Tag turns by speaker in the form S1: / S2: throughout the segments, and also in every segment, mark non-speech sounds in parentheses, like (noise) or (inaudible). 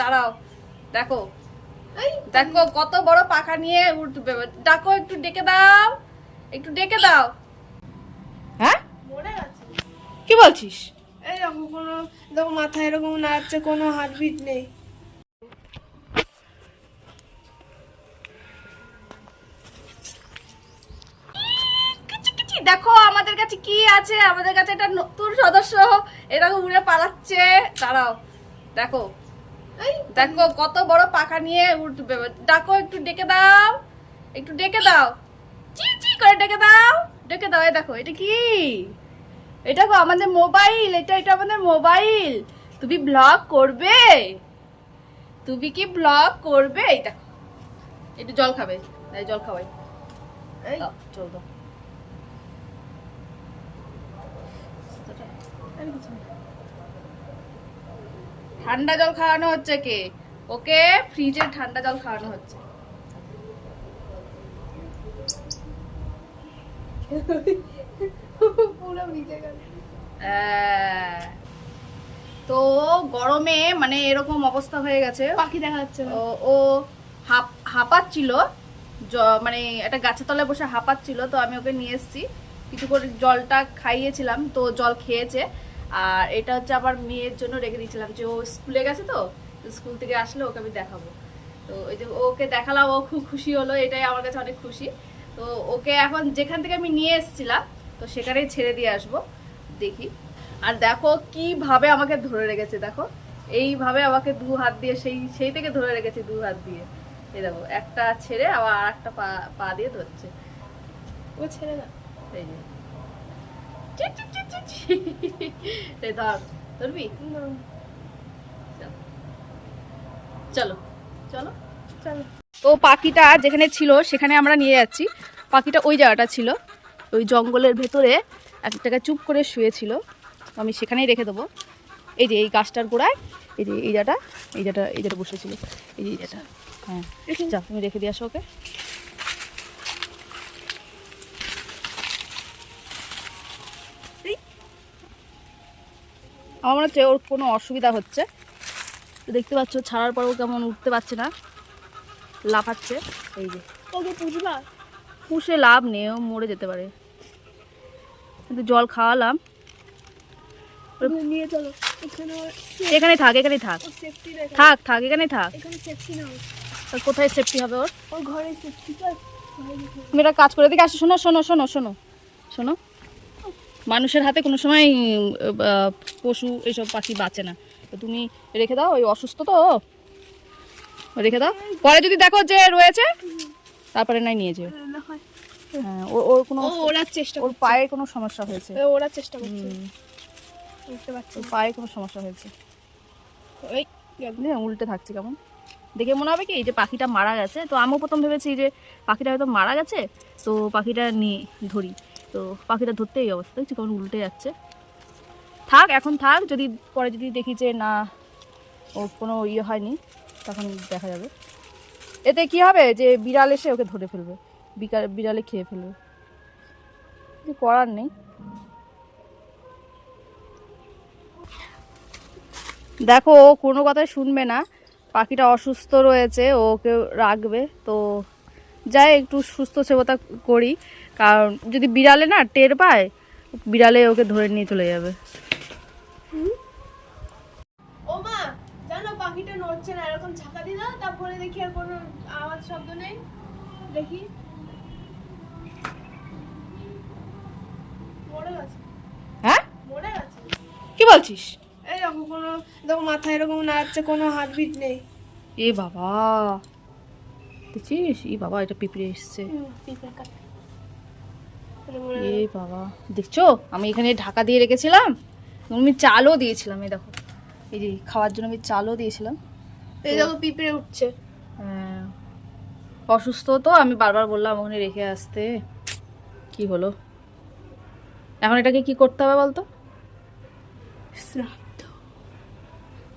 S1: দাঁড়াও দেখো। দেখো কত বড় পাখা নিয়ে উঠবে। ডাকো একটু ডেকে দাও একটু ডেকে দাও। হ্যাঁ? কি বলছিস?
S2: এরকম কোনো দেখো এরকম কোনো হার্টবিট নেই।
S1: কিচি কিচি, দেখো আমাদের কাছে কি আছে? আমাদের কাছে একটা নতুন সদস্য এরকম উড়ে পালাচ্ছে। দাঁড়াও দেখো। দেখো কত বড় পাখা নিয়ে উঠবে। ডাকো একটু ডেকে দাও। একটু ডেকে দাও। চি চি করে ডেকে দাও। ডেকে দাও এই দেখো এটা কি? এটা আমাদের মোবাইল এটা এটা আমাদের মোবাইল। তুমি ব্লগ করবে? তুমি কি ব্লগ করবে? এই দেখো একটু জল খাবে। এই জল খাওয়াই।
S2: এই।
S1: দাও, চল দাও। ঠান্ডা জল খাওয়ানো হচ্ছে কে? ওকে ফ্রিজের ঠান্ডা জল খাওয়ানো হচ্ছে।
S2: পুরো ভিজে গেল।
S1: তো গরমে মানে এরকম অবস্থা হয়ে গেছে।
S2: পাখি দেখা যাচ্ছে
S1: ও ও হাঁপ হাঁপাচ্ছিল। মানে একটা গাছের তলায় বসে হাঁপাচ্ছিল তো আমি ওকে নিয়ে এসেছি। কিছু করে জলটা খাইয়েছিলাম তো জল খেয়েছে। আর এটা হচ্ছে আবার মেয়ের জন্য রেখে দিয়েছিলাম যে ও স্কুলে গেছে তো স্কুল থেকে আসলে ওকে আমি দেখাবো। তো ওই যে ওকে দেখালাম ও খুব খুশি হলো এটাই আমার কাছে অনেক খুশি। তো ওকে এখন যেখান থেকে আমি নিয়ে এসেছিলাম তো সেখানেই ছেড়ে দিয়ে আসব দেখি। আর দেখো কীভাবে আমাকে ধরে রেখেছে দেখো। এইভাবে আমাকে দু হাত দিয়ে সেই সেই থেকে ধরে রেখেছে দু হাত দিয়ে। এই দেখো একটা ছেড়ে আবার আর একটা পা পা দিয়ে ধরছে।
S2: ও ছেড়ে না
S1: এই যে। (laughs) ধর ধরবি? চলো। চলো চলো। তো পাখিটা যেখানে ছিল সেখানে আমরা নিয়ে যাচ্ছি। পাখিটা ওই জায়গাটা ছিল। ওই জঙ্গলের ভেতরে এক জায়গায় চুপ করে শুয়েছিল। আমি সেখানেই রেখে দেবো। এই যে এই গাছটার গোড়ায় এই যে এই জাটা এই জাটা এই জায়গাটা বসেছিল। এই যে এই জায়গাটা। হ্যাঁ যা তুমি রেখে দিয়ে আসো ওকে। আমার মনে হচ্ছে ওর কোনো অসুবিধা হচ্ছে। দেখতে পাচ্ছ ছাড়ার পরেও কেমন উঠতে পারছে না। লাফাচ্ছে। এই যে।
S2: ওকে পুষবা
S1: পুষে লাভ নেই ও মরে যেতে পারে। কিন্তু জল খাওয়ালাম।
S2: নিয়ে চলো। এখানে
S1: এখানে থাক এখানেই থাক। থাক থাক এখানেই থাক।
S2: এখানে
S1: আর কোথায় সেফটি হবে ওর?
S2: ঘরে সেফটি
S1: তুমি একটা কাজ করে দিকে আসো শোনো শোনো শোনো শোনো শোনো। মানুষের হাতে কোনো সময় পশু এইসব পাখি বাঁচে না। তো তুমি রেখে দাও ওই অসুস্থ তো। রেখে দাও। পরে যদি দেখো যে রয়েছে তারপরে নাই নিয়ে যেও।
S2: হ্যাঁ
S1: ওর কোনো
S2: ওড়ার চেষ্টা
S1: ওর কোনো সমস্যা হয়েছে।
S2: ওড়ার চেষ্টা করছে। বুঝতে পারছি।
S1: পায়ে কোনো সমস্যা হয়েছে।
S2: ওই।
S1: বুঝলি উল্টে থাকছে কেমন? দেখে মনে হবে কি যে পাখিটা মারা গেছে তো আমিও প্রথম ভেবেছি যে পাখিটা হয়তো মারা গেছে তো পাখিটা নিয়ে ধরি। তো পাখিটা ধরতে এই অবস্থা, দেখছি কেমন উল্টে যাচ্ছে। থাক, এখন থাক, যদি পরে যদি দেখি যে না ওর কোনো ইয়ে হয়নি, তখন দেখা যাবে। এতে কি হবে যে বিড়াল এসে ওকে ধরে ফেলবে, বিকাল, বিড়ালে খেয়ে ফেলবে। করার নেই। দেখো, ও কোনো কথাই শুনবে না, পাখিটা অসুস্থ রয়েছে, ওকে রাখবে। তো যাই, একটু সুস্থ সেবতা করি। কারণ যদি বিড়ালে না টের পায় বিড়ালে ওকে ধরে নিয়ে চলে যাবে।
S2: ও মা জানো পাখিটা নড়ছে না এরকম ঝাঁকা দিল তারপরে দেখি আর কোনো আওয়াজ শব্দ নেই। দেখি।
S1: হ্যাঁ? কি বলছিস?
S2: এরকম কোনো দেখো মাথায় এরকম নাচছে কোনো হার্টবিট নেই।
S1: এ বাবা দেখছিস ই বাবা এটা পিঁপড়ে এসছে।
S2: পিঁপড়ে কাটা
S1: এ বাবা। দেখছ? আমি এখানে ঢাকা দিয়ে রেখেছিলাম। আমি চালও দিয়েছিলাম এই দেখো। এই যে খাওয়ার জন্য আমি চালও দিয়েছিলাম।
S2: এই দেখো পিঁপড়ে উঠছে।
S1: হ্যাঁ। অসুস্থ তো আমি বারবার বললাম ওখানে রেখে আসতে। কি হলো? এখন এটাকে কি করতে হবে বলতো?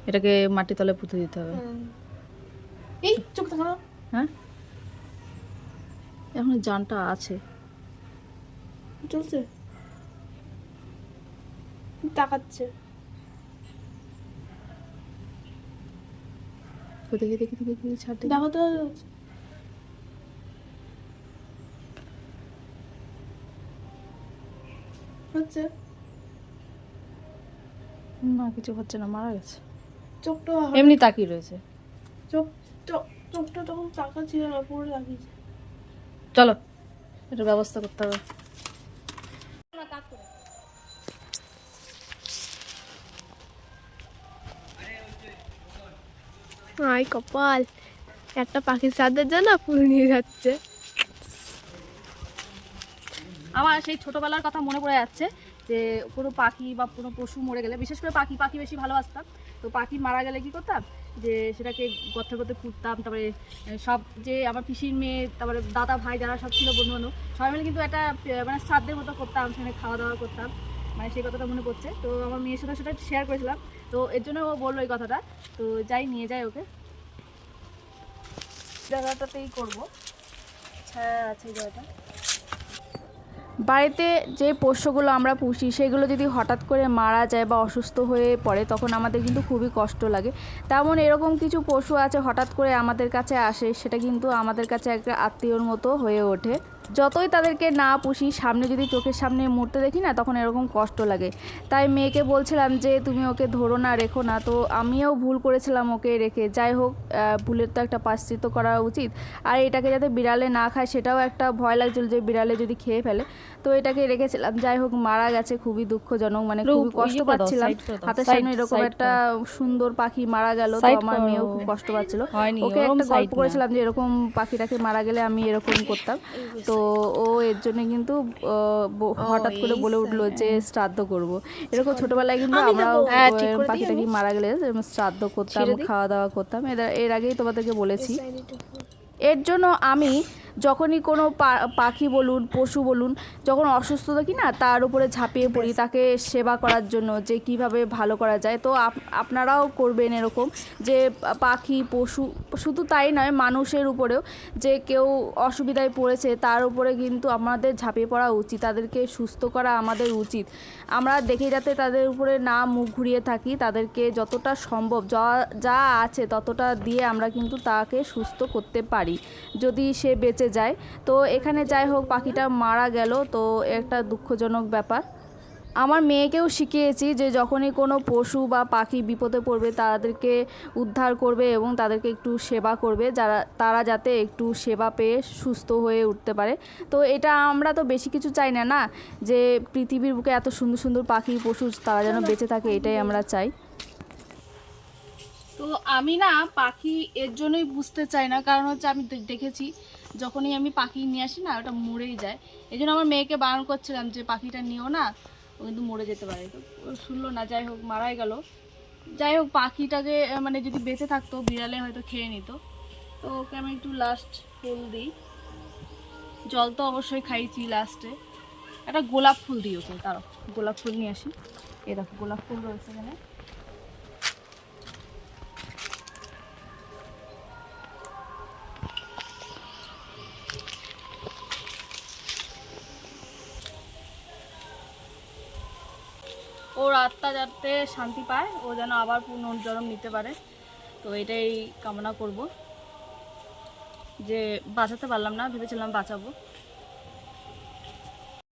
S1: এটাকে মাটি তলে পুঁতে দিতে হবে।
S2: এই চোখ
S1: হ্যাঁ? এখন জানটা আছে।
S2: চলছে। তাকাচ্ছে।
S1: দেখি দেখি দেখি দেখি ছাড় দেখো।
S2: তো। হচ্ছে?
S1: না কিছু হচ্ছে না মারা গেছে।
S2: চোখটা
S1: এমনি তাকিয়ে রয়েছে।
S2: চোখ চোখ চোখটা তখন ছিল না পুরো লাগিয়েছে
S1: চলো এটা ব্যবস্থা করতে হবে।
S2: আই কপাল। একটা পাখির সাদের জন্য পুরো নিয়ে যাচ্ছে।
S1: আমার সেই ছোটবেলার কথা মনে পড়ে যাচ্ছে যে, কোনো পাখি বা কোনো পশু মরে গেলে, বিশেষ করে পাখি পাখি বেশি ভালোবাসতাম। তো পাখি মারা গেলে কি করতাম? যে, সেটাকে গর্তে গর্তে পুঁততাম তারপরে সব যে আমার পিসির মেয়ে, তারপরে দাদা, ভাই যারা সব ছিল বন্ধু বান্ধব সবাই মিলে কিন্তু একটা মানে শ্রাদ্ধের মতো করতাম, সেখানে খাওয়া দাওয়া করতাম। মানে সেই কথাটা মনে পড়ছে। তো আমার মেয়ের সাথে সেটা শেয়ার করেছিলাম। তো এর জন্য ও বলল এই কথাটা। তো যাই, নিয়ে যাই ওকে। জায়গাটাতেই করব। ছায়া আছে জায়গাটা। বাড়িতে যে পোষ্যগুলো আমরা পুষি, সেগুলো যদি হঠাৎ করে মারা যায় বা অসুস্থ হয়ে পড়ে, তখন আমাদের কিন্তু খুবই কষ্ট লাগে। তেমন এরকম কিছু পশু আছে হঠাৎ করে আমাদের কাছে আসে, সেটা কিন্তু আমাদের কাছে একটা আত্মীয়র মতো হয়ে ওঠে। যতই তাদেরকে না পুষি সামনে যদি চোখের সামনে মরতে দেখি না তখন এরকম কষ্ট লাগে। তাই মেয়েকে বলছিলাম যে তুমি ওকে ধরো না রেখো না। তো আমিও ভুল করেছিলাম ওকে রেখে। যাই হোক ভুলের তো একটা পাশ্চিত্য করা উচিত। আর এটাকে যাতে বিড়ালে না খায় সেটাও একটা ভয় লাগছিল যে বিড়ালে যদি খেয়ে ফেলে। তো এটাকে রেখেছিলাম। যাই হোক মারা গেছে। খুবই দুঃখজনক মানে খুবই কষ্ট পাচ্ছিলাম। হাতের সামনে এরকম একটা সুন্দর পাখি মারা গেল তো আমার মেয়েও খুব কষ্ট পাচ্ছিল। ওকে একটা গল্প করেছিলাম যে এরকম পাখিটাকে মারা গেলে আমি এরকম করতাম। তো ও এর জন্য কিন্তু হঠাৎ করে বলে উঠল যে শ্রাদ্ধ করব। এরকম ছোটবেলায় কিন্তু
S2: আমি
S1: আমরাও
S2: দেবো।
S1: হ্যাঁ, পাখিটাকে মারা গেলে শ্রাদ্ধ করতাম খাওয়া দাওয়া করতাম। এর- এর আগেই তোমাদেরকে বলেছি। এর জন্য আমি যখনই কোনো পাখি বলুন পশু বলুন যখন অসুস্থ থাকি না তার উপরে ঝাঁপিয়ে পড়ি। তাকে সেবা করার জন্য যে কীভাবে ভালো করা যায়। তো আপ- আপনারাও করবেন এরকম যে পাখি পশু শুধু তাই নয়, মানুষের উপরেও যে কেউ অসুবিধায় পড়েছে তার উপরে কিন্তু আমাদের ঝাঁপিয়ে পড়া উচিত। তাদেরকে সুস্থ করা আমাদের উচিত। আমরা দেখে যাতে তাদের উপরে না মুখ ঘুরিয়ে থাকি, তাদেরকে যতটা সম্ভব যা যা আছে ততটা দিয়ে আমরা কিন্তু তাকে সুস্থ করতে পারি, যদি সে বেঁচে যায়। তো এখানে যাই হোক, পাখিটা মারা গেল, তো একটা দুঃখজনক ব্যাপার। আমার মেয়েকেও শিখিয়েছি যে যখনই কোনো পশু বা পাখি বিপদে পড়বে, তাদেরকে উদ্ধার করবে এবং তাদেরকে একটু সেবা করবে, যারা, তারা যাতে একটু সেবা পেয়ে সুস্থ হয়ে উঠতে পারে। তো এটা আমরা তো বেশি কিছু চাই না না? যে পৃথিবীর বুকে এত সুন্দর সুন্দর পাখি, পশু তারা যেন বেঁচে থাকে, এটাই আমরা চাই। তো আমি না পাখি এর জন্যই বুঝতে চাই না, কারণ হচ্ছে আমি দেখেছি যখনই আমি পাখি নিয়ে আসি না, ওটা মরেই যায়। এই জন্য আমার মেয়েকে বারণ করছিলাম যে পাখিটা নিও না। ও কিন্তু মরে যেতে পারে। তো শুনলো না, যাই হোক, মারাই গেল। যাই হোক, পাখিটাকে মানে যদি বেঁচে থাকতো, বিড়ালে হয়তো খেয়ে নিত। তো ওকে আমি একটু লাস্ট ফুল দিই। জল তো অবশ্যই খাইছি লাস্টে একটা গোলাপ ফুল দিই ওকে তারও গোলাপ ফুল নিয়ে আসি। এরকম দেখো, গোলাপ ফুল রয়েছে এখানে। ওর আত্মা যাতে শান্তি পায়, ও যেন আবার পুনর্জন্ম নিতে পারে। তো এটাই কামনা করব। যে বাঁচাতে পারলাম না, ভেবেছিলাম বাঁচাবো।